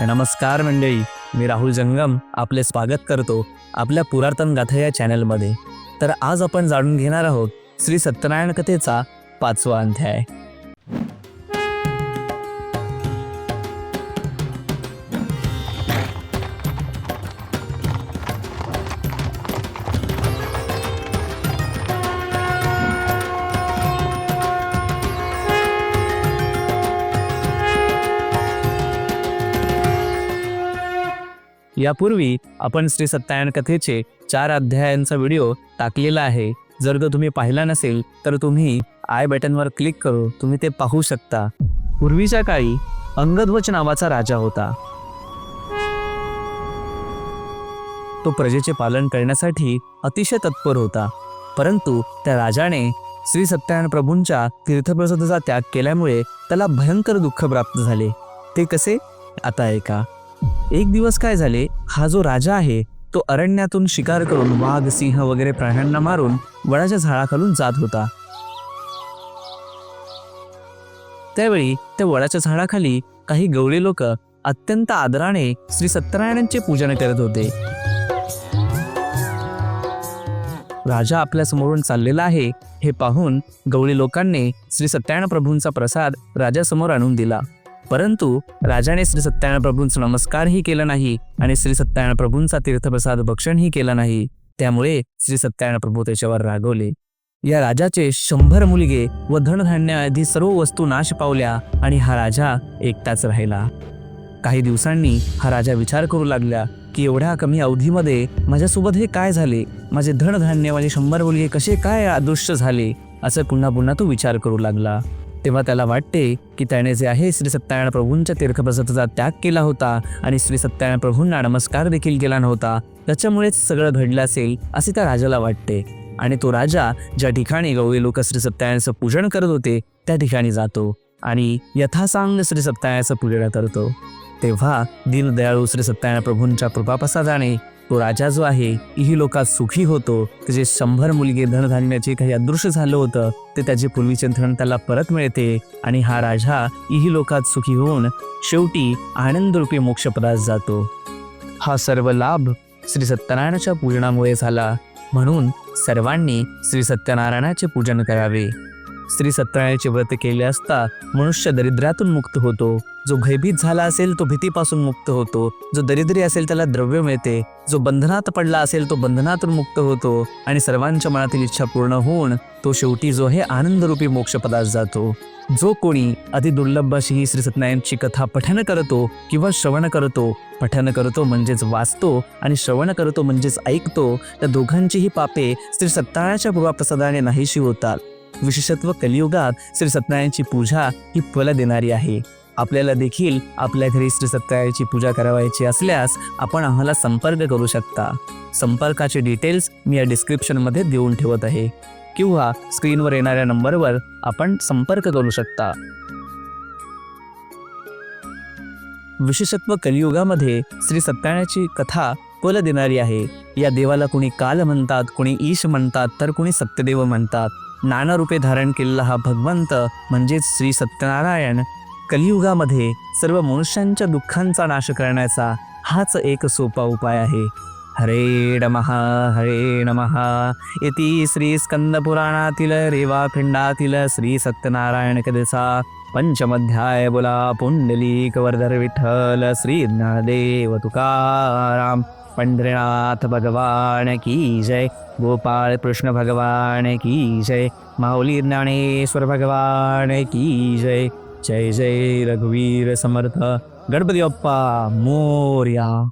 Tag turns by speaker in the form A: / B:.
A: नमस्कार मंडळी मी राहुल जंगम आपले स्वागत करतो आपल्या पुरातन गाथा या चॅनलमध्ये. तर आज आपण जाणून घेणार आहोत श्री सत्यनारायण कथेचा पाचवा अध्याय. यापूर्वी आपण श्री सत्यायन कथेचे चार अध्यायांचा व्हिडिओ टाकलेला आहे. जर तो तुम्ही पाहिला नसेल तर तुम्ही आय बटनवर क्लिक करू तुम्ही ते पाहू शकता. पूर्वीच्या काळी अंगध्वज नावाचा राजा होता. तो प्रजेचे पालन करण्यासाठी अतिशय तत्पर होता. परंतु त्या राजाने श्री सत्यनारायण प्रभूंच्या तीर्थप्रसादाचा त्याग केल्यामुळे त्याला भयंकर दुःख प्राप्त झाले. ते कसे? आता ऐका. एक दिवस काय झाले? हा जो राजा आहे तो अरण्यातून शिकार करून वाघ सिंह वगैरे प्राण्यांना मारून वडाच्या झाडाखालून जात होता. त्यावेळी त्या वडाच्या झाडाखाली काही गवळी लोक अत्यंत आदराने श्री सत्यनारायणांचे पूजन करत होते. राजा आपल्या समोरून चाललेला आहे हे पाहून गवळी लोकांनी श्री सत्यनारायण प्रभूंचा प्रसाद राजासमोर आणून दिला. परंतु राजाने श्री सत्यनारायण प्रभूंचा नमस्कारही केला नाही आणि श्री सत्यनारायण प्रभूंचा तीर्थप्रसाद भक्षणही केला नाही. त्यामुळे श्री सत्यनारायण प्रभू त्याच्यावर रागवले. या राजाचे शंभर मुलगे व धनधान्य आधी सर्व वस्तू नाश पावल्या आणि हा राजा एकटाच राहिला. काही दिवसांनी हा राजा विचार करू लागला की एवढ्या कमी अवधीमध्ये माझ्यासोबत हे काय झाले? माझे धनधान्य माझे शंभर मुलगे कसे काय अदृश्य झाले? असं पुन्हा पुन्हा तो विचार करू लागला. तेव्हा त्याला वाटते की त्याने जे आहे श्री सत्यनारायण प्रभूंच्या तीर्थप्रसादाचा त्याग केला होता आणि श्री सत्यनारायण प्रभूंना नमस्कार देखील केला नव्हता. त्याच्यामुळेच सगळं घडलं असेल असे त्या राजाला वाटते. आणि तो राजा ज्या ठिकाणी गवळी लोक श्री सत्यनारायणचं पूजन करत होते त्या ठिकाणी जातो आणि यथासांग श्री सत्यनारायणाचं पूजन करतो. तेव्हा दीनदयाळू श्री सत्यनारायण प्रभूंच्या कृपाप्रसादाने तो राजा जो आहे ही लोकात सुखी होतो. त्याचे शंभर मुलगे धनधान्याचे काही अदृश्य झालं होतं ते त्याचे पूर्वीचे धन त्याला परत मिळते. आणि हा राजा इही लोकात सुखी होऊन शेवटी आनंदरूपी मोक्षपदास जातो. हा सर्व लाभ श्री सत्यनारायणाच्या पूजनामुळे झाला. म्हणून सर्वांनी श्री सत्यनारायणाचे पूजन करावे. स्त्री सत्यनारायणाचे व्रत केले असता मनुष्य दरिद्रातून मुक्त होतो. जो भयभीत झाला असेल तो भीतीपासून मुक्त होतो. जो दरिद्री असेल त्याला द्रव्य मिळते. जो बंधनात पडला असेल तो बंधनातून मुक्त होतो. आणि सर्वांच्या मनातील इच्छा पूर्ण होऊन तो शेवटी जो आहे आनंदरूपी मोक्षपदास जातो. जो कोणी अति दुर्लभ अशी ही श्री सत्यनारायणची कथा पठन करतो किंवा श्रवण करतो पठन करतो म्हणजेच वाचतो आणि श्रवण करतो म्हणजेच ऐकतो त्या दोघांचीही पापे श्री सत्यनारायणाच्या पूर्वाप्रसादाने नाहीशी होतात. विशेषत्व कलियुगात श्री सत्यनारायणची पूजा ही फल देणारी आहे. आपल्याला देखील आपल्या घरी श्री सत्यनारायणची पूजा करावायची असल्यास आपण आम्हाला संपर्क करू शकता. संपर्काचे डिटेल्स मी या डिस्क्रिप्शनमध्ये देऊन ठेवत आहे. किंवा स्क्रीनवर येणाऱ्या नंबरवर आपण संपर्क करू शकता. विशेषत्व कलियुगामध्ये श्री सत्यनारायणाची कथा पल देणारी आहे. या देवाला कुणी काल म्हणतात कुणी ईश म्हणतात तर कुणी सत्यदेव म्हणतात. नाना रूपे धारण केलेला हा भगवंत म्हणजेच श्री सत्यनारायण कलियुगामध्ये सर्व मनुष्यांच्या दुःखांचा नाश करण्याचा हाच एक सोपा उपाय आहे. हरे नमः हरे नमः. इति श्री स्कंदपुराणातील रेवाखंडातील श्री सत्यनारायण कदेसा पंचमध्याय बोला पुंडलिक वर्धर विठ्ठल श्री ज्ञानदेव तुकाराम. पंढरीनाथ भगवान की जय. गोपाळ कृष्ण भगवान की जय. माऊली ज्ञानेश्वर भगवान की जय. जय जय रघुवीर समर्थ. गणपती बाप्पा मोर्या.